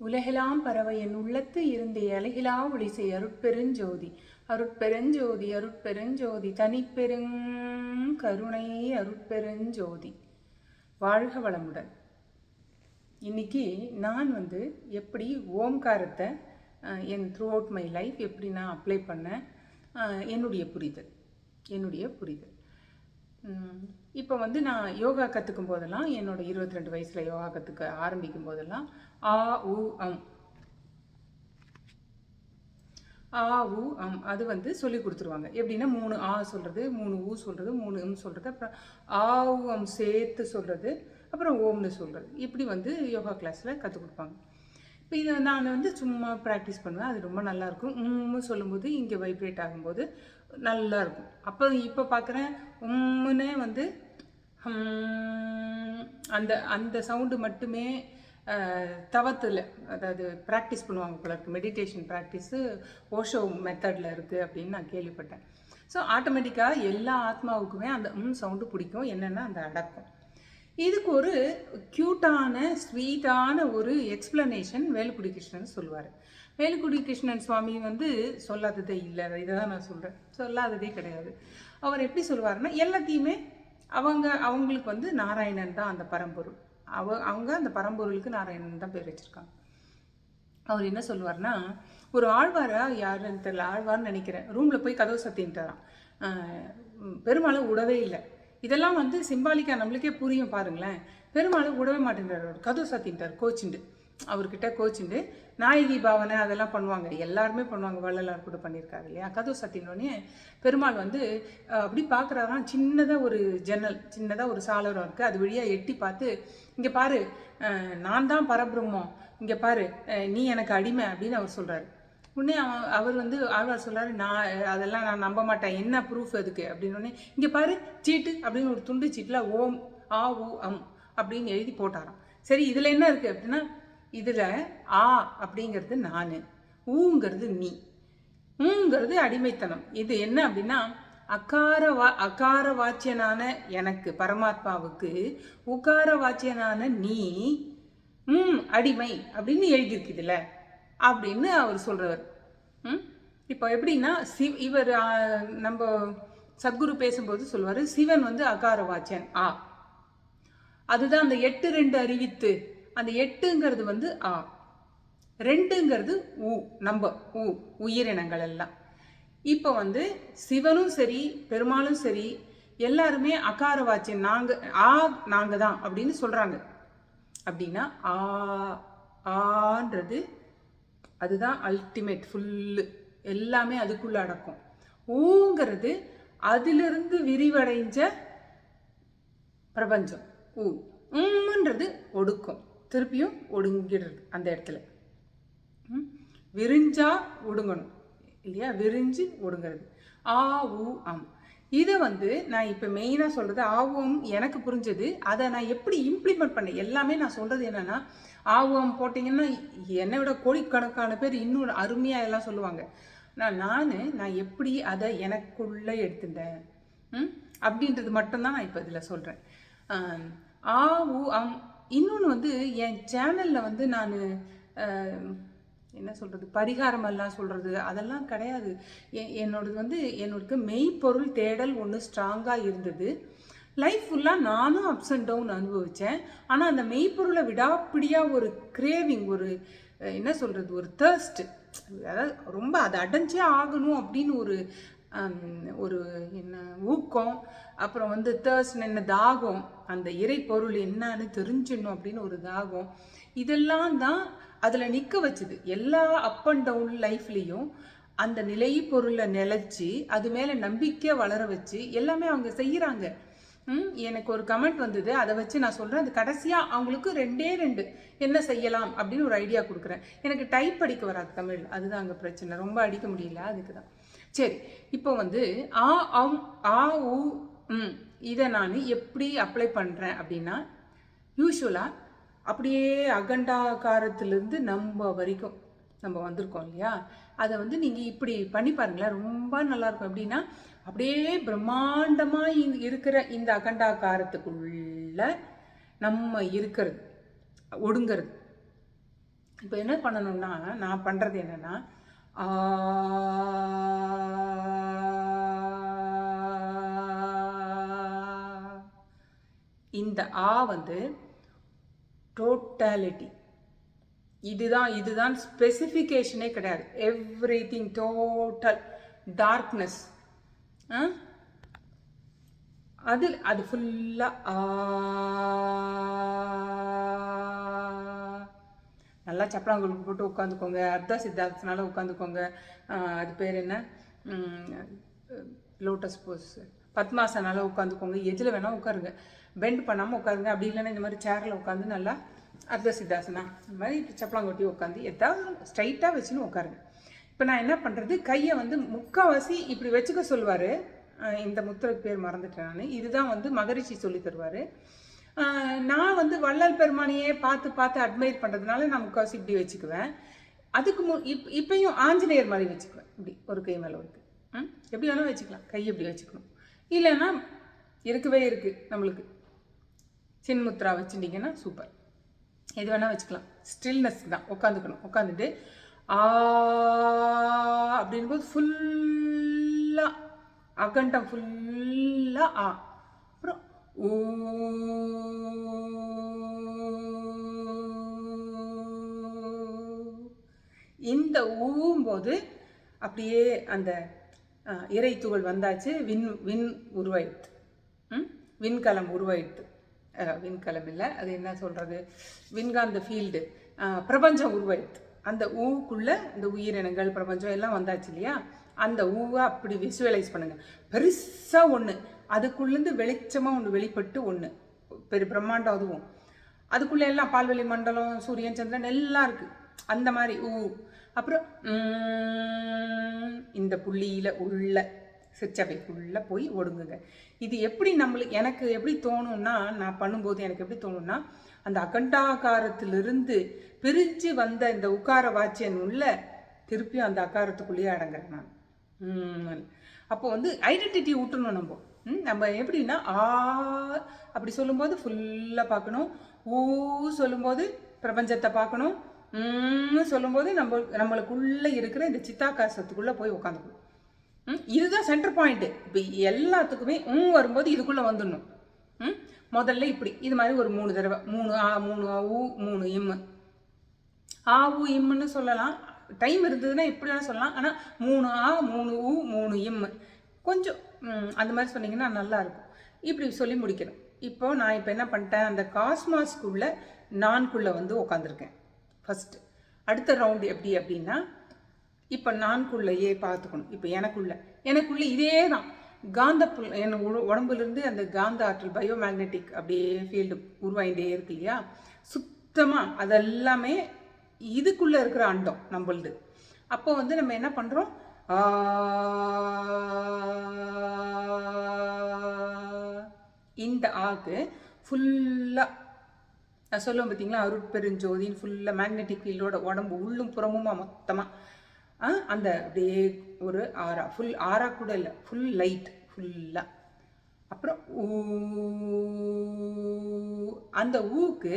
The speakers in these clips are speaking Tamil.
உலகெலாம் பறவை என் உள்ளத்து இருந்தே அலகிலா ஒளிசை அருட்பெருஞ்சோதி. அருட்பெருஞ்சோதி அருட்பெருஞ்சோதி தனிப்பெருங் கருணை அருட்பெருஞ்சோதி. வாழ்க வளமுடன். இன்னைக்கு நான் வந்து எப்படி ஓம்காரத்தை என் த்ரூ அவுட் மை லைஃப் எப்படி நான் அப்ளை பண்ணேன் என்னுடைய புரிதல். என்னுடைய புரிதல். இப்போ வந்து நான் யோகா கற்றுக்கும் போதெல்லாம் என்னோடய இருபத்தி ரெண்டு வயசில் யோகா கற்றுக்க ஆரம்பிக்கும் போதெல்லாம் ஆ உ அம். ஆ உ அம். அது வந்து சொல்லி கொடுத்துருவாங்க. எப்படின்னா மூணு ஆ சொல்கிறது மூணு ஊ சொல்கிறது மூணு எம் சொல்கிறது அப்புறம் ஆ உ அம் சேர்த்து சொல்கிறது அப்புறம் ஓம்னு சொல்கிறது இப்படி வந்து யோகா கிளாஸில் கற்றுக் கொடுப்பாங்க. இப்போ இதை நான் வந்து சும்மா ப்ராக்டிஸ் பண்ணுவேன். அது ரொம்ப நல்லாயிருக்கும் உம்னு சொல்லும்போது இங்கே வைப்ரேட் ஆகும்போது நல்லா இருக்கும். அப்போ இப்போ பார்க்குறேன் உம்முன்னே வந்து அந்த அந்த சவுண்டு மட்டுமே தவத்தில் அதாவது ப்ராக்டிஸ் பண்ணுவாங்க போல இருக்குது மெடிடேஷன் ப்ராக்டிஸு ஓஷோ மெத்தடில் இருக்குது அப்படின்னு நான் கேள்விப்பட்டேன். ஸோ ஆட்டோமேட்டிக்காக எல்லா ஆத்மாவுக்குமே அந்த ம் சவுண்டு பிடிக்கும். என்னென்னா அந்த அடக்கம். இதுக்கு ஒரு க்யூட்டான ஸ்வீட்டான ஒரு எக்ஸ்பிளனேஷன் வேலுக்குடி கிருஷ்ணன் சொல்லுவார். வேலுக்குடி கிருஷ்ணன் சுவாமி வந்து சொல்லாததே இல்லை. இதை தான் நான் சொல்கிறேன் சொல்லாததே கிடையாது. அவர் எப்படி சொல்லுவார்னா எல்லாத்தையுமே அவங்க அவங்களுக்கு வந்து நாராயணன் தான் அந்த பரம்பொருள். அவ அவங்க அந்த பரம்பொருளுக்கு நாராயணன் தான் பேர் வச்சுருக்காங்க. அவர் என்ன சொல்லுவார்னா ஒரு ஆழ்வாரா யாருன்னு தெரியல ஆழ்வார்னு நினைக்கிறேன். ரூமில் போய் கதவு சத்தின்ட்டுறான் பெருமாளை விடவே இல்லை. இதெல்லாம் வந்து சிம்பாலிக்கா நம்மளுக்கே புரியும் பாருங்களேன். பெருமாளும் விடவே மாட்டேங்கிறார் கதவு சத்தின்ட்டார் கோச்சிண்டு. அவர்கிட்ட கோச்சுண்டு நாயகி பாவனை அதெல்லாம் பண்ணுவாங்க. எல்லாருமே பண்ணுவாங்க. வள்ளலார் கூட பண்ணியிருக்காரு இல்லையா? கதவு சத்தினோடனே பெருமாள் வந்து அப்படி பார்க்குறாராம். சின்னதாக ஒரு ஜன்னல் சின்னதாக ஒரு சாளரம் இருக்குது அது வழியாக எட்டி பார்த்து இங்கே பாரு நான் தான் பரபிரம்மம். இங்கே பாரு நீ எனக்கு அடிமை அப்படின்னு அவர் சொல்கிறாரு உடனே அவன் அவர் வந்து ஆழ்வார் சொல்கிறாரு நான் அதெல்லாம் நான் நம்ப மாட்டேன். என்ன ப்ரூஃப் அதுக்கு? அப்படின்னு இங்கே பாரு சீட்டு அப்படின்னு ஒரு துண்டு சீட்டில் ஓம் ஆ உ அம் அப்படின்னு எழுதி போட்டாராம். சரி இதில் என்ன இருக்குது அப்படின்னா இதில் ஆ அப்படிங்கிறது நான். ஊங்கிறது நீ ஊங்கிறது அடிமைத்தனம். இது என்ன அப்படின்னா அகார வா அகார வாச்சியனான எனக்கு பரமாத்மாவுக்கு உகார வாச்சியனான நீ ம் அடிமை அப்படின்னு எழுதியிருக்குதுல்ல. அப்படின்னு அவர் சொல்கிறவர் ம்? இப்போ எப்படின்னா சிவ் இவர் நம்ம சத்குரு பேசும்போது சொல்லுவார் சிவன் வந்து அகார வாச்சன் ஆ. அதுதான் அந்த எட்டு ரெண்டு அறிவித்து. அந்த எட்டுங்கிறது வந்து ஆ. ரெண்டுங்கிறது உ நம்ம உ உயிரினங்கள் எல்லாம். இப்போ வந்து சிவனும் சரி பெருமாளும் சரி எல்லாருமே அகார வாச்சியம் நாங்கள் ஆ நாங்கள் தான் அப்படின்னு சொல்கிறாங்க அப்படின்னா ஆ ஆன்றது அதுதான் அல்டிமேட் ஃபுல்லு எல்லாமே அதுக்குள்ள அடக்கும். ஊங்கிறது அதிலிருந்து விரிவடைஞ்ச பிரபஞ்சம். ஊ உம்ன்றது ஒடுக்கும். திருப்பியும் ஒடுங்கிடுறது அந்த இடத்துல. ம்? விரிஞ்சா ஒடுங்கணும். இல்லையா? விரிஞ்சு ஒடுங்கிறது. ஆ உ அம். இதை வந்து நான் இப்போ மெயினாக சொல்கிறது ஆவோம் எனக்கு புரிஞ்சது. அதை நான் எப்படி இம்ப்ளிமெண்ட் பண்ணேன்? எல்லாமே நான் சொல்கிறது என்னென்னா ஆவோம் போட்டிங்கன்னா என்னை விட கோடிக்கணக்கான பேர் இன்னும் அருமையாக எல்லாம் சொல்லுவாங்க. நான் நான் நான் எப்படி அதை எனக்குள்ளே எடுத்துட்டேன்? ம்? அப்படின்றது மட்டும்தான் நான் இப்போ இதில் சொல்கிறேன் ஆ உ அம் இன்னொன்று வந்து என் சேனலில் வந்து நான் என்ன சொல்கிறது பரிகாரம் எல்லாம் சொல்கிறது அதெல்லாம் கிடையாது. என்னோடது வந்து என்னோடக்கு மெய்ப்பொருள் தேடல் ஒன்று ஸ்ட்ராங்காக இருந்தது. லைஃப் ஃபுல்லாக நானும் அப்ஸ் அண்ட் டவுன் அனுபவித்தேன் ஆனால் அந்த மெய்ப்பொருளை விடாப்பிடியாக ஒரு கிரேவிங் ஒரு என்ன சொல்கிறது ஒரு தேர்ஸ்ட் அதாவது ரொம்ப அதை அடைஞ்சே ஆகணும் அப்படின்னு ஒரு ஒரு என்ன ஊக்கம் அப்புறம் வந்து தேர்ஸ் என்ன தாகம் அந்த இறை பொருள் என்னன்னு தெரிஞ்சிடணும் அப்படின்னு ஒரு தாகம். இதெல்லாம் தான் அதில் நிற்க வச்சுது. எல்லா அப் அண்ட் டவுன் லைஃப்லேயும் அந்த நிலை பொருளை நிலைச்சி அது மேலே நம்பிக்கை வளர வச்சு எல்லாமே அவங்க செய்கிறாங்க எனக்கு ஒரு கமெண்ட் வந்தது. அதை வச்சு நான் சொல்கிறேன் அது கடைசியாக அவங்களுக்கு ரெண்டே ரெண்டு. என்ன செய்யலாம் அப்படின்னு ஒரு ஐடியா கொடுக்குறேன். எனக்கு டைப் அடிக்க வராது தமிழ். அதுதான் அங்கே பிரச்சனை. ரொம்ப அடிக்க முடியல. அதுக்கு தான் சரி இப்போ வந்து ஆ அம் ஆ உ ம் இதை நான் எப்படி அப்ளை பண்ணுறேன் அப்படின்னா யூஸ்வலாக அப்படியே அகண்டாகாரத்திலிருந்து நம்ம வரைக்கும் நம்ம வந்திருக்கோம் இல்லையா? அதை வந்து நீங்கள் இப்படி பண்ணி பாருங்களேன் ரொம்ப நல்லா இருக்கும் எப்படின்னா அப்படியே பிரம்மாண்டமாக இருக்கிற இந்த அகண்டாகாரத்துக்குள்ள நம்ம இருக்கிறது ஒடுங்கிறது. இப்போ என்ன பண்ணணும்னா நான் பண்ணுறது என்னென்னா இந்த ஆ வந்து டோட்டாலிட்டி இதுதான் இதுதான் ஸ்பெசிஃபிகேஷனே கிடையாது. எவ்ரி திங் டோட்டல் டார்க்னஸ் அதில் அது ஃபுல்லாக ஆ நல்லா சப்பலாங்குழுக்கு போட்டு உட்காந்துக்கோங்க. அர்த்தா சித்தார்த்தனால உட்காந்துக்கோங்க. அது பேர் என்ன? Lotus pose. பத்மாசனால உட்காந்துக்கோங்க. எதில் வேணால் உட்காருங்க. பெண்ட் பண்ணாமல் உட்காருங்க. அப்படி இல்லைன்னா இந்த மாதிரி சேரில் உட்காந்து நல்லா அர்த்த சித்தாசனா இந்த மாதிரி சப்பலாங்கொட்டி உட்காந்து எதாவது ஸ்ட்ரைட்டாக வச்சுன்னு உட்காருங்க. இப்போ நான் என்ன பண்ணுறது கையை வந்து முக்கால்வாசி இப்படி வச்சுக்க சொல்லுவார். இந்த முத்திரைக்கு பேர் மறந்துட்டேன் நான். இதுதான் வந்து மகரிஷி சொல்லி தருவார். நான் வந்து வள்ளல் பெருமானையே பார்த்து பார்த்து அட்மையர் பண்ணுறதுனால நான் முக்கால்வாசி இப்படி வச்சுக்குவேன். அதுக்கு மு இப் இப்பையும் ஆஞ்சநேயர் மாதிரி வச்சுக்குவேன். இப்படி ஒரு கை மேலே ஒரு ம் எப்படி வேணால் வச்சுக்கலாம். கை எப்படி வச்சுக்கணும். இல்லைன்னா இருக்கவே இருக்குது நம்மளுக்கு. சின்முத்ரா வச்சுட்டிங்கன்னா சூப்பர் எது வேணால் வச்சுக்கலாம். ஸ்டில்னஸ் தான். உட்காந்துக்கணும் உட்காந்துட்டு ஆ அப்படின்போது ஃபுல்லாக அகண்டம் ஃபுல்லாக ஆ. அப்புறம் ஊ இந்த ஊம்போது அப்படியே அந்த இறை துகள் வந்தாச்சு. விண் விண் உருவாயிடுது விண்கலம் உருவாயிடுது விண்கலம் இல்லை. அது என்ன சொல்கிறது விண்காந்த ஃபீல்டு பிரபஞ்சம் உருவாயிடுது அந்த ஊக்குள்ளே இந்த உயிரினங்கள் பிரபஞ்சம் எல்லாம் வந்தாச்சு இல்லையா? அந்த ஊவை அப்படி விசுவலைஸ் பண்ணுங்கள் பெருசாக ஒன்று அதுக்குள்ளேருந்து வெளிச்சமாக ஒன்று வெளிப்பட்டு ஒன்று பெரிய பிரம்மாண்டம் அதுவும் அதுக்குள்ளே எல்லாம் பால்வெளி மண்டலம் சூரியன் சந்திரன் எல்லாம் இருக்குது அந்த மாதிரி ஊ அப்புறம் இந்த புள்ளியில் உள்ள சிற்சபைக்குள்ளே போய் ஒடுங்குங்க. இது எப்படி நம்மளுக்கு எனக்கு எப்படி தோணும்னா நான் பண்ணும்போது எனக்கு எப்படி தோணும்னா அந்த அகண்டாகாரத்திலிருந்து பிரிஞ்சு வந்த இந்த உக்கார வாச்சியன் உள்ள திருப்பியும் அந்த அக்காரத்துக்குள்ளேயே அடங்குறேன் நான். அப்போ வந்து ஐடென்டிட்டி விட்டுணும் நம்ம. நம்ம எப்படின்னா ஆ அப்படி சொல்லும்போது ஃபுல்லாக பார்க்கணும். ஊ சொல்லும்போது பிரபஞ்சத்தை பார்க்கணும். சொல்லும்போது நம்ம நம்மளுக்குள்ளே இருக்கிற இந்த சித்தாகாசத்துக்குள்ளே போய் உட்காந்துக்கணும் இதுதான் சென்டர் பாயிண்ட்டு இப்போ எல்லாத்துக்குமே ம் வரும்போது இதுக்குள்ளே வந்துடணும். ம் முதல்ல இப்படி. இது மாதிரி ஒரு மூணு தடவை. மூணு ஆ மூணு ஆ ஊ மூணு இம்மு. ஆ ஊ இம்முன்னு சொல்லலாம். டைம் இருந்ததுன்னா இப்படி வேணால் சொல்லலாம். ஆனால் மூணு ஆ மூணு ஊ மூணு இம்மு. கொஞ்சம் அந்த மாதிரி சொன்னீங்கன்னா நல்லாயிருக்கும். இப்படி சொல்லி முடிக்கணும். இப்போ நான் இப்போ என்ன பண்ணிட்டேன் அந்த காஸ்மாஸ்க்குள்ளே நான்குள்ளே வந்து உட்காந்துருக்கேன் ஃபஸ்ட்டு அடுத்த ரவுண்டு எப்படி அப்படின்னா இப்போ நான்குள்ளேயே பார்த்துக்கணும். இப்போ எனக்குள்ள. எனக்குள்ளே இதே தான் காந்த புல் என் உடம்புலேருந்து அந்த காந்த ஆற்றல் பயோ மேக்னெட்டிக் அப்படியே ஃபீல்டு உருவாயிட்டே இருக்கு இல்லையா? சுத்தமாக அதெல்லாமே இதுக்குள்ளே இருக்கிற அண்டம் நம்மளது. அப்போ வந்து நம்ம என்ன பண்ணுறோம் இந்த ஆக்கு ஃபுல்லாக நான் சொல்லுவேன் பார்த்தீங்களா? அருட்பெருஞ்சோதின்னு ஃபுல்லாக மேக்னெட்டிக் ஃபீல்டோட உடம்பு உள்ளும் புறமுமா மொத்தமாக அந்த அப்படியே ஒரு ஆறா ஃபுல் ஆறா கூட இல்லை ஃபுல் லைட் ஃபுல்லாக அப்புறம் ஊ அந்த ஊக்கு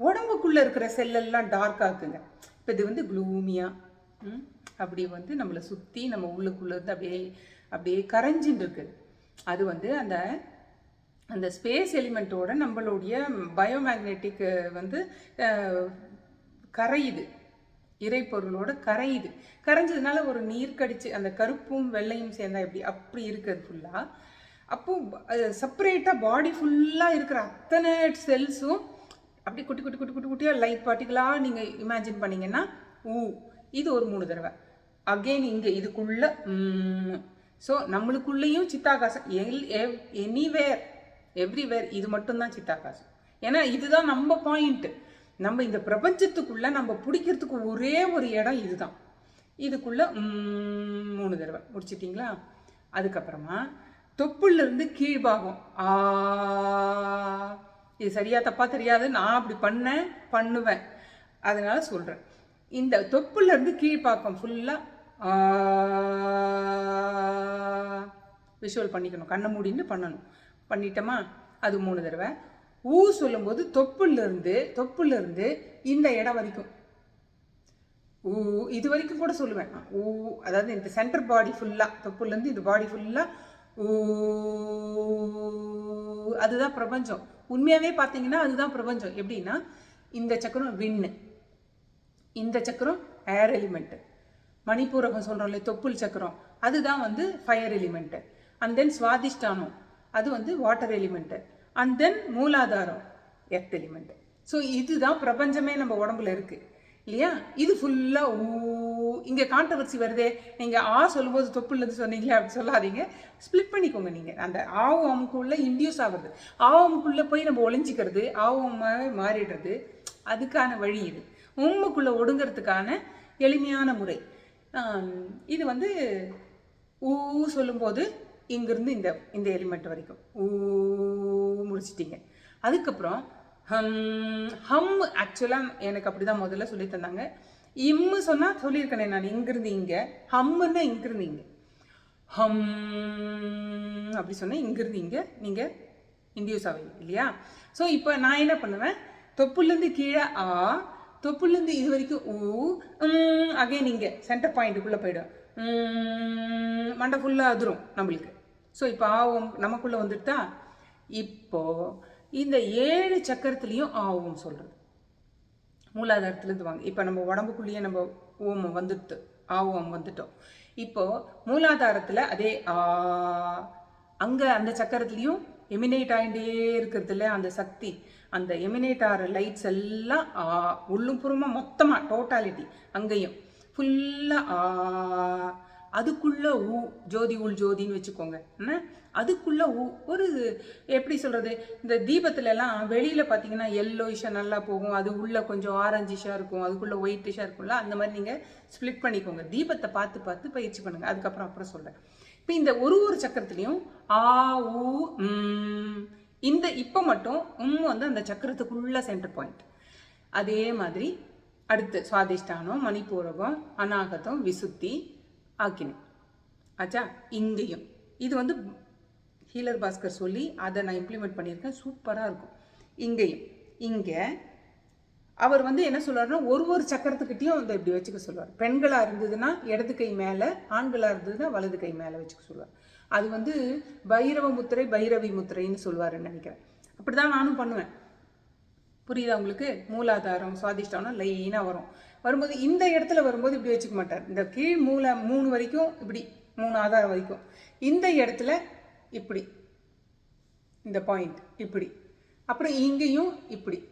உடம்புக்குள்ளே இருக்கிற செல்லெல்லாம் டார்க் ஆக்குங்க. இப்போ இது வந்து க்ளூமியாக அப்படி வந்து நம்மளை சுற்றி நம்ம உள்ளுக்குள்ளேருந்து அப்படியே அப்படியே கரைஞ்சின்னு இருக்குது அது வந்து அந்த அந்த ஸ்பேஸ் எலிமெண்ட்டோட நம்மளுடைய பயோமேக்னெட்டிக் வந்து கரையுது. இறைப்பொருளோட கரையுது. கரைஞ்சதுனால ஒரு நீர் கடிச்சு அந்த கருப்பும் வெள்ளையும் சேர்ந்தா எப்படி அப்படி இருக்குது ஃபுல்லாக அப்போ செப்பரேட்டாக பாடி ஃபுல்லாக இருக்கிற அத்தனை செல்ஸும் அப்படி குட்டி குட்டி குட்டி குட்டி குட்டியாக லைட் பார்ட்டிகளாக நீங்கள் இமேஜின் பண்ணிங்கன்னா ஊ இது ஒரு மூணு தடவை. அகெயின் இங்கே இதுக்குள்ளே ஸோ நம்மளுக்குள்ளேயும் சித்தாகாசம். எல் எவ் எனிவேர் எவ்ரிவேர் இது மட்டும்தான் சித்தாகாசம். ஏன்னா இதுதான் நம்ம பாயிண்ட்டு நம்ம இந்த பிரபஞ்சத்துக்குள்ளே நம்ம பிடிக்கிறதுக்கு ஒரே ஒரு இடம் இதுதான். இதுக்குள்ளே மூணு தடவை. முடிச்சிட்டிங்களா? அதுக்கப்புறமா தொப்புலேருந்து கீழ்பாகம். ஆ இது சரியாக தப்பாக தெரியாது. நான் அப்படி பண்ணேன் பண்ணுவேன். அதனால சொல்கிறேன் இந்த தொப்புலேருந்து கீழ்பாக்கம் ஃபுல்லாக விஷுவல் பண்ணிக்கணும். கண்ணை மூடின்னு பண்ணணும். பண்ணிட்டோமா? அது மூணு தடவை. ஊ சொல்லும்போது தொப்புலேருந்து தொப்புலேருந்து இந்த இடம் வரைக்கும். ஊ இது வரைக்கும் கூட சொல்லுவேன். நான். ஊ அதாவது இந்த சென்டர் பாடி ஃபுல்லாக தொப்புலேருந்து இந்த பாடி ஃபுல்லாக ஊ அதுதான் பிரபஞ்சம். உண்மையாகவே பார்த்தீங்கன்னா அதுதான் பிரபஞ்சம். எப்படின்னா இந்த சக்கரம் விண்ணு இந்த சக்கரம் ஏர் எலிமெண்ட்டு மணிப்பூரகம் சொல்கிறோம்ல தொப்புள் சக்கரம். அதுதான் வந்து ஃபயர் எலிமெண்ட்டு அண்ட் தென் சுவாதிஷ்டானம். அது வந்து வாட்டர் எலிமெண்ட்டு அண்ட் தென் மூலாதாரம் எர்த் எலிமெண்ட்டு ஸோ இதுதான் பிரபஞ்சமே நம்ம உடம்புல இருக்குது இல்லையா? இது ஃபுல்லாக ஊ இங்கே கான்ட்ரவர்சி வருதே. நீங்கள் ஆ சொல்லும்போது தொப்புலேருந்து சொன்னீங்களே அப்படி சொல்லாதீங்க. ஸ்ப்ளிட் பண்ணிக்கோங்க நீங்கள் அந்த ஆவு அமுக்குள்ளே இன்டியூஸ் ஆகுறது. ஆவு போய் நம்ம ஒளிஞ்சிக்கிறது ஆவு மாறிடுறது. அதுக்கான வழி இது. உம்முக்குள்ளே ஒடுங்கிறதுக்கான எளிமையான முறை. இது வந்து ஊ சொல்லும்போது இங்கிருந்து இந்த இந்த எலிமெண்ட் வரைக்கும். ஊ முடிச்சிட்டிங்க. அதுக்கப்புறம் ஹம் ஹம் ஆக்சுவலாக எனக்கு அப்படி தான் முதல்ல சொல்லி தந்தாங்க. இம்மு சொன்னால் சொல்லியிருக்கேனே நான் இங்கிருந்து இங்கே. ஹம்முன்னா இங்கிருந்து இங்கே. ஹம் அப்படி சொன்னேன் இங்கிருந்து இங்கே நீங்கள் இன்டியூஸ் ஆவீங்க இல்லையா? ஸோ இப்போ நான் என்ன பண்ணுவேன்? தொப்புலேருந்து கீழே ஆ தொப்புலேருந்து இது வரைக்கும் ஊ அகைன் இங்கே சென்டர் பாயிண்ட்டுக்குள்ளே போயிடும். மண்டை ஃபுல்லாக அதிரும் நம்மளுக்கு. ஸோ இப்போ ஆவும் நமக்குள்ளே வந்துட்டா இப்போது இந்த ஏழு சக்கரத்துலேயும் ஆவும் சொல்கிறது மூலாதாரத்துலேருந்து வாங்க. இப்போ நம்ம உடம்புக்குள்ளேயே நம்ம ஓமம் வந்துட்டு ஆவோம் வந்துட்டோம். இப்போ மூலாதாரத்தில் அதே ஆ அங்கே அந்த சக்கரத்துலேயும் எமினேட் ஆகிட்டே இருக்கிறதுல அந்த சக்தி. அந்த எமினேட் ஆகிற லைட்ஸ் எல்லாம் ஆ உள்ளும் புறமாக மொத்தமாக டோட்டாலிட்டி அங்கேயும். ஃபுல்லாக ஆ அதுக்குள்ள ஊ ஜோதி உள் ஜோதின்னு வச்சுக்கோங்க. என்ன? அதுக்குள்ள ஊ ஒரு எப்படி சொல்கிறது இந்த தீபத்துலலாம் வெளியில் பார்த்தீங்கன்னா எல்லோ எல்லோயிஷா நல்லா போகும். அது உள்ளே கொஞ்சம் ஆரஞ்சிஷாக இருக்கும். அதுக்குள்ளே ஒயிட்டிஷாக இருக்கும்ல அந்த மாதிரி நீங்கள் ஸ்ப்ளிட் பண்ணிக்கோங்க. தீபத்தை பார்த்து பார்த்து பயிற்சி பண்ணுங்கள் அதுக்கப்புறம் அப்புறம் சொல்கிறேன் இப்போ இந்த ஒரு ஒரு சக்கரத்துலையும் ஆ ஊ இந்த இப்போ மட்டும் உம் வந்து அந்த சக்கரத்துக்குள்ள சென்டர் பாயிண்ட் அதே மாதிரி அடுத்து சுவாதிஷ்டானம் மணிப்பூரகம் அநாகதம் விசுத்தி ஆக்கினி ஆச்சா? இங்கேயும். இது வந்து ஹீலர் பாஸ்கர் சொல்லி அதை நான் இம்ப்ளிமெண்ட் பண்ணியிருக்கேன். சூப்பராக இருக்கும். இங்கேயும். இங்கே அவர் வந்து என்ன சொல்றாருன்னா ஒரு ஒரு சக்கரத்துக்கிட்டையும் வந்து இப்படி வச்சுக்க சொல்லுவார் பெண்களாக இருந்ததுன்னா இடது கை மேலே ஆண்களாக இருந்ததுன்னா வலது கை மேலே வச்சுக்க சொல்லுவார் அது வந்து பைரவ முத்திரை பைரவி முத்திரைன்னு சொல்லுவாருன்னு நினைக்கிறேன். அப்படி தான் நானும் பண்ணுவேன். புரியுதா உங்களுக்கு? மூலாதாரம் சுவாதிஷ்டானம் லைனாக வரும். வரும்போது இந்த இடத்துல வரும்போது இப்படி வச்சுக்க மாட்டார். இந்த கீழ் மூளை மூணு வரைக்கும் இப்படி மூணு ஆதாரம் வரைக்கும். இந்த இடத்துல இப்படி. இந்த பாயிண்ட் இப்படி. அப்புறம் இங்கேயும் இப்படி.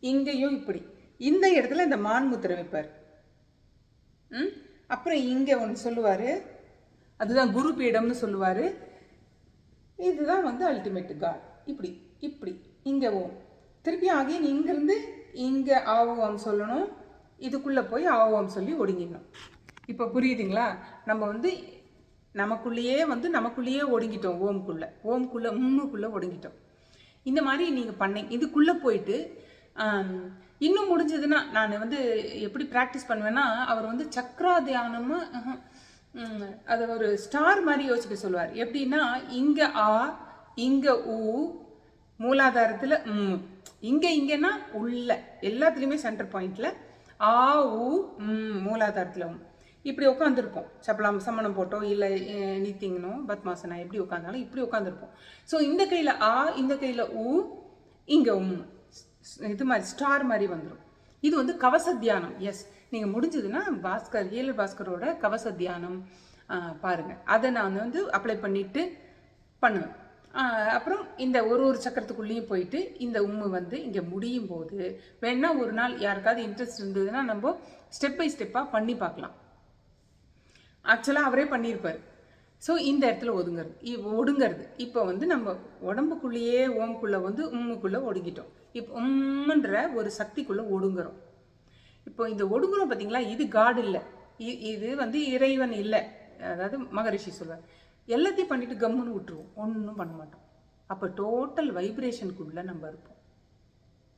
இங்கேயும் இப்படி. இந்த இடத்துல இந்த மான் முத்திரை வைப்பார். ம்? அப்புறம் இங்கே ஒன்று சொல்லுவார். அதுதான் குரு பீடம்னு சொல்லுவார். இதுதான் வந்து அல்டிமேட் காட் இப்படி இப்படி இங்கே ஓம் திருப்பி ஆகிய இங்கேருந்து இங்கே ஆவோம் சொல்லணும். இதுக்குள்ளே போய் ஆவோம் சொல்லி ஒடுங்கிடணும். இப்போ புரியுதுங்களா? நம்ம வந்து நமக்குள்ளேயே வந்து நமக்குள்ளேயே ஒடுங்கிட்டோம் ஓம்குள்ளே. ஓம்குள்ளே உம்முக்குள்ளே ஒடுங்கிட்டோம். இந்த மாதிரி நீங்கள் பண்ணி இதுக்குள்ளே போயிட்டு இன்னும் முடிஞ்சதுன்னா நான் வந்து எப்படி ப்ராக்டிஸ் பண்ணுவேன்னா அவர் வந்து சக்ரா தியானமாக அதை ஒரு ஸ்டார் மாதிரி யோசிக்க சொல்லுவார். எப்படின்னா இங்கே ஆ இங்கே ஊ மூலாதாரத்தில் ம். இங்கே இங்கேன்னா உள்ள எல்லாத்துலேயுமே சென்டர் பாயிண்டில் ஆ ஊ ம் மூலாதாரத்தில் இப்படி உட்காந்துருப்போம் சப்பலாம் சம்மணம் போட்டோ இல்லை நீத்திங்கனோ பத்மாசனா எப்படி உட்காந்தாலும் இப்படி உட்காந்துருப்போம் ஸோ இந்த கையில் ஆ இந்த கையில் ஊ இங்கே உம். இது மாதிரி ஸ்டார் மாதிரி வந்துடும் இது வந்து கவச தியானம். எஸ் நீங்கள் முடிஞ்சதுன்னா பாஸ்கர் ஏழு பாஸ்கரோட கவச தியானம் பாருங்கள் அதை நான் வந்து அப்ளை பண்ணிவிட்டு பண்ணுவேன். அப்புறம் இந்த ஒரு ஒரு சக்கரத்துக்குள்ளேயும் போயிட்டு இந்த உம்மு வந்து இங்கே முடியும் போது வேணால் ஒரு நாள் யாருக்காவது இன்ட்ரெஸ்ட் இருந்ததுன்னா நம்ம ஸ்டெப் பை ஸ்டெப்பாக பண்ணி பார்க்கலாம். ஆக்சுவலாக அவரே பண்ணியிருப்பார். ஸோ இந்த இடத்துல ஒதுங்கிறது. ஒடுங்கிறது. இப்போ வந்து நம்ம உடம்புக்குள்ளேயே ஓம்குள்ளே வந்து உம்முக்குள்ளே ஒடுங்கிட்டோம். இப்போ உம்முன்ற ஒரு சக்திக்குள்ளே ஒடுங்குறோம். இப்போ இந்த ஒடுங்குறோம் பார்த்தீங்களா இது காடு இல்லை. இ- இது வந்து இறைவன் இல்லை. அதாவது மகரிஷி சொல்வார் எல்லாத்தையும் பண்ணிட்டு கம்முன்னு விட்டுருவோம். ஒன்றும் பண்ண மாட்டோம். அப்போ டோட்டல் வைப்ரேஷனுக்குள்ளே நம்ம இருப்போம்.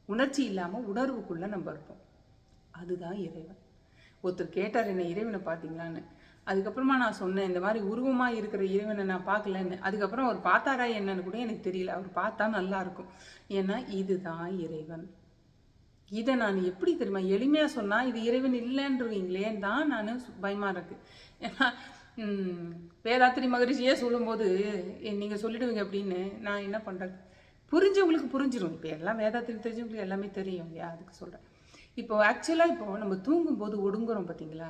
உணர்ச்சி இல்லாமல் உணர்வுக்குள்ளே நம்ம இருப்போம். அதுதான் இறைவன். ஒருத்தர் கேட்டார் என்ன இறைவனை பார்த்தீங்களான்னு? அதுக்கப்புறமா நான் சொன்னேன் இந்த மாதிரி உருவமாக இருக்கிற இறைவனை நான் பார்க்கலன்னு. அதுக்கப்புறம் அவர் பார்த்தாரா என்னன்னு கூட எனக்கு தெரியல. அவர் பார்த்தா நல்லா இருக்கும். ஏன்னா இதுதான் இறைவன். இதை நான் எப்படி தெரியுமா எளிமையாக சொன்னால் இது இறைவன் இல்லைன்றவீங்களே தான் நான் பயமாக இருக்கு. ஏன்னா வேதாத்திரி மகரிஷியே சொல்லும்போது நீங்கள் சொல்லிடுவீங்க அப்படின்னு நான் என்ன பண்ணுறது புரிஞ்சவங்களுக்கு புரிஞ்சிடும் இப்போ எல்லாம் வேதாத்திரி தெரிஞ்சவங்களுக்கு எல்லாமே தெரியும். இல்லையா? அதுக்கு சொல்கிறேன் இப்போ ஆக்சுவலாக இப்போ நம்ம தூங்கும்போது ஒடுங்குறோம் பார்த்தீங்களா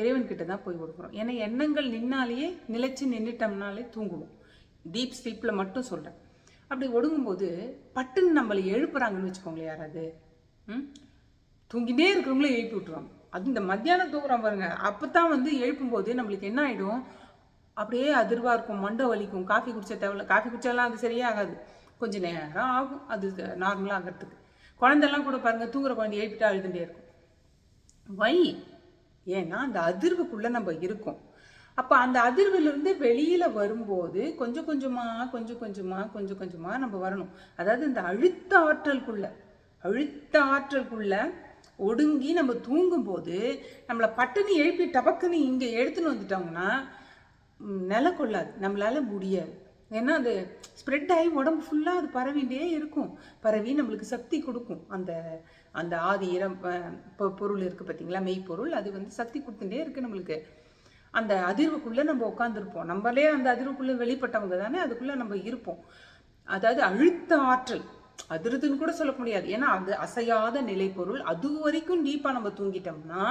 இறைவன்கிட்ட தான் போய் ஒடுங்குறோம். ஏன்னா எண்ணங்கள் நின்னாலேயே நிலைச்சு நின்றுட்டோம்னாலே தூங்குவோம். டீப் ஸ்லீப்பில் மட்டும் சொல்கிறேன் அப்படி ஒடுங்கும்போது பட்டுன்னு நம்மளை எழுப்புறாங்கன்னு வச்சுக்கோங்களேன் யாராவது. தூங்கிட்டே இருக்கிறவங்கள எழுப்பி விட்டுருவாங்க அது இந்த மத்தியானம் தூங்குறோம் பாருங்க. அப்போ தான் வந்து எழுப்பும்போது நம்மளுக்கு என்ன ஆகிடும் அப்படியே அதிர்வாக இருக்கும் மண்டை வலிக்கும். காஃபி குடிச்ச தேவையில்ல காஃபி குடிச்சாலாம் அது சரியே ஆகாது கொஞ்சம் நேரம் ஆகும் அது நார்மலாக ஆகிறதுக்கு. குழந்தெல்லாம் கூட பாருங்க தூங்குற குழந்தை எழுப்பிட்டா அழுதுகிட்டே இருக்கும். வை ஏன்னா அந்த அதிர்வுக்குள்ளே நம்ம இருக்கோம். அப்போ அந்த அதிர்விலிருந்து வெளியில் வரும்போது கொஞ்சம் கொஞ்சமாக கொஞ்சம் கொஞ்சமாக கொஞ்சம் கொஞ்சமாக நம்ம வரணும். அதாவது இந்த அழுத்த ஆற்றலுக்குள்ளே அழுத்த ஆற்றலுக்குள்ள ஒடுங்கி நம்ம தூங்கும்போது நம்மளை பட்டுன்னு எழுப்பி டபக்குன்னு இங்கே எடுத்துன்னு வந்துட்டோம்னா நில கொள்ளாது. நம்மளால முடியாது. ஏன்னா அது ஸ்ப்ரெட் ஆகி உடம்பு ஃபுல்லாக அது பரவிட்டே இருக்கும். பரவி நம்மளுக்கு சக்தி கொடுக்கும். அந்த அந்த ஆதி இரம் இப்போ பொருள் இருக்குது பார்த்தீங்களா? மெய்ப்பொருள் அது வந்து சக்தி கொடுத்துட்டே இருக்குது நம்மளுக்கு. அந்த அதிர்வுக்குள்ளே நம்ம உட்காந்துருப்போம் நம்மளே அந்த அதிர்வுக்குள்ளே வெளிப்பட்டவங்க தானே அதுக்குள்ளே நம்ம இருப்போம். அதாவது அழுத்த ஆற்றல். அதிருதுன்னு கூட சொல்ல முடியாது. ஏன்னா அது அசையாத நிலைப்பொருள். அது வரைக்கும் டீப்பாக நம்ம தூங்கிட்டோம்னா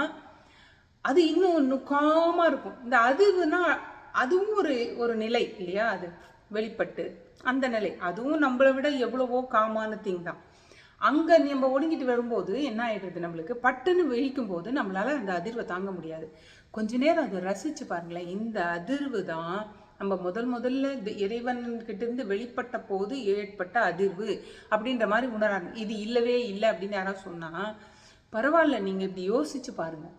அது இன்னும் இன்னும் காமாக இருக்கும். இந்த அதுனா அதுவும் ஒரு ஒரு நிலை இல்லையா? அது வெளிப்பட்டு அந்த நிலை. அதுவும் நம்மளை விட எவ்வளவோ காமான திங் தான் அங்கே நம்ம ஒடுங்கிட்டு வரும்போது என்ன ஆகிடுறது நம்மளுக்கு? பட்டுன்னு விழிக்கும் போது நம்மளால் அந்த அதிர்வை தாங்க முடியாது. கொஞ்ச நேரம் அதை ரசித்து பாருங்களேன். இந்த அதிர்வு தான் நம்ம முதல் முதல்ல இந்த வெளிப்பட்ட போது ஏற்பட்ட அதிர்வு அப்படின்ற மாதிரி உணராங்க. இது இல்லவே இல்லை அப்படின்னு யாராவது சொன்னால் பரவாயில்ல நீங்கள் இப்படி யோசிச்சு பாருங்கள்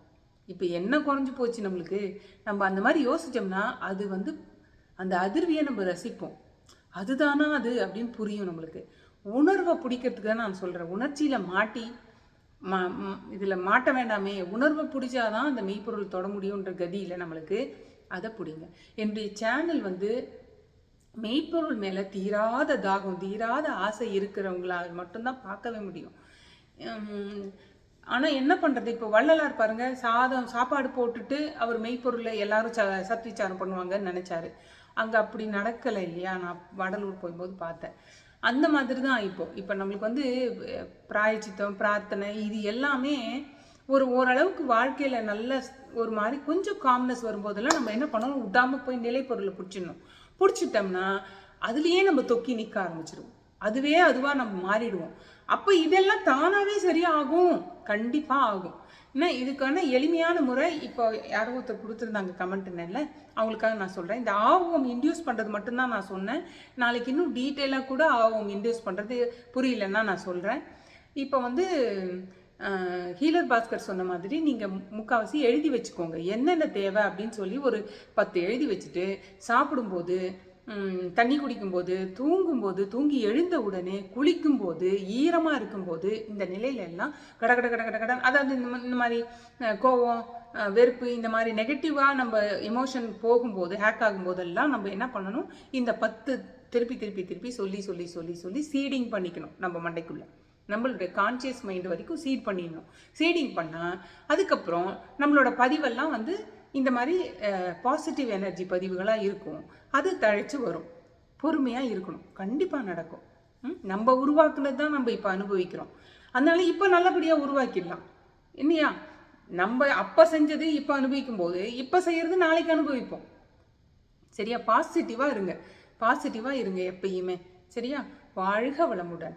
இப்போ என்ன குறைஞ்சி போச்சு நம்மளுக்கு? நம்ம அந்த மாதிரி யோசித்தோம்னா அது வந்து அந்த அதிர்வியை நம்ம ரசிப்போம். அதுதானா அது அப்படின்னு புரியும் நம்மளுக்கு. உணர்வை பிடிக்கிறதுக்கு தான் நான் சொல்கிறேன் உணர்ச்சியில் மாட்டி மா இதில் மாட்ட வேண்டாமே. உணர்வை பிடிச்சாதான் அந்த மெய்ப்பொருள் தொட முடியுன்ற கதியில் நம்மளுக்கு. அதை பிடிங்க. என்னுடைய சேனல் வந்து மெய்ப்பொருள் மேலே தீராத தாகம் தீராத ஆசை இருக்கிறவங்களால் மட்டும்தான் பார்க்கவே முடியும். ஆனால் என்ன பண்ணுறது இப்போ வள்ளலார் பாருங்க சாதம் சாப்பாடு போட்டுட்டு அவர் மெய்ப்பொருளை எல்லாரும் ச சத்விச்சாரம் பண்ணுவாங்கன்னு நினச்சாரு. அங்கே அப்படி நடக்கலை இல்லையா? நான் வடலூர் போகும்போது பார்த்தேன். அந்த மாதிரி தான் இப்போ. இப்போ நம்மளுக்கு வந்து பிராயச்சித்தம் பிரார்த்தனை இது எல்லாமே ஒரு ஓரளவுக்கு வாழ்க்கையில் நல்ல ஒரு மாதிரி கொஞ்சம் காம்னஸ் வரும்போதெல்லாம் நம்ம என்ன பண்ணணும்? விடாமல் போய் நிலைப்பொருளை பிடிச்சிடணும். பிடிச்சிட்டோம்னா அதுலேயே நம்ம தொக்கி நிற்க ஆரம்பிச்சிருவோம். அதுவே அதுவாக நம்ம மாறிடுவோம். அப்போ இதெல்லாம் தானாகவே சரியாகும். கண்டிப்பாக ஆகும். என்ன இதுக்கான எளிமையான முறை இப்போ யாரோ ஒருத்தர் கொடுத்துருந்தாங்க கமெண்ட்னல அவங்களுக்காக நான் சொல்கிறேன் இந்த ஆர்வம் இன்டியூஸ் பண்ணுறது மட்டும்தான் நான் சொன்னேன். நாளைக்கு இன்னும் டீட்டெயிலாக கூட ஆவம் இன்டியூஸ் பண்ணுறது புரியலன்னா நான் சொல்கிறேன் இப்போ வந்து ஹீலர் பாஸ்கர் சொன்ன மாதிரி நீங்கள் முக்கால்வாசி எழுதி வச்சுக்கோங்க. என்னென்ன தேவை அப்படின்னு சொல்லி ஒரு பத்து எழுதி வச்சுட்டு சாப்பிடும்போது தண்ணி குடிக்கும்போது தூங்கும்போது தூங்கி எழுந்த உடனே குளிக்கும்போது ஈரமாக இருக்கும்போது இந்த நிலையில எல்லாம் கட கட கட கட கடன் அதாவது இந்த இந்த மாதிரி கோவம் வெறுப்பு இந்த மாதிரி நெகட்டிவாக நம்ம எமோஷன் போகும்போது ஹேக் ஆகும்போதெல்லாம் நம்ம என்ன பண்ணணும்? இந்த பத்து திருப்பி திருப்பி திருப்பி சொல்லி சொல்லி சொல்லி சொல்லி சீடிங் பண்ணிக்கணும் நம்ம மண்டைக்குள்ளே. நம்மளுடைய கான்சியஸ் மைண்ட் வரைக்கும் சீட் பண்ணிடணும். சீடிங் பண்ணால் அதுக்கப்புறம் நம்மளோட பதிவெல்லாம் வந்து இந்த மாதிரி பாசிட்டிவ் எனர்ஜி பதிவுகளாக இருக்கும். அது தழைச்சி வரும். பொறுமையாக இருக்கணும். கண்டிப்பாக நடக்கும். ம்? நம்ம உருவாக்குனது தான் நம்ம இப்போ அனுபவிக்கிறோம். அதனால இப்போ நல்லபடியாக உருவாக்கிடலாம். இல்லையா? நம்ம அப்போ செஞ்சது இப்போ அனுபவிக்கும் போது இப்போ செய்கிறது நாளைக்கு அனுபவிப்போம். சரியா? பாசிட்டிவாக இருங்க. பாசிட்டிவாக இருங்க எப்பயுமே. சரியா? வாழ்க வளமுடன்.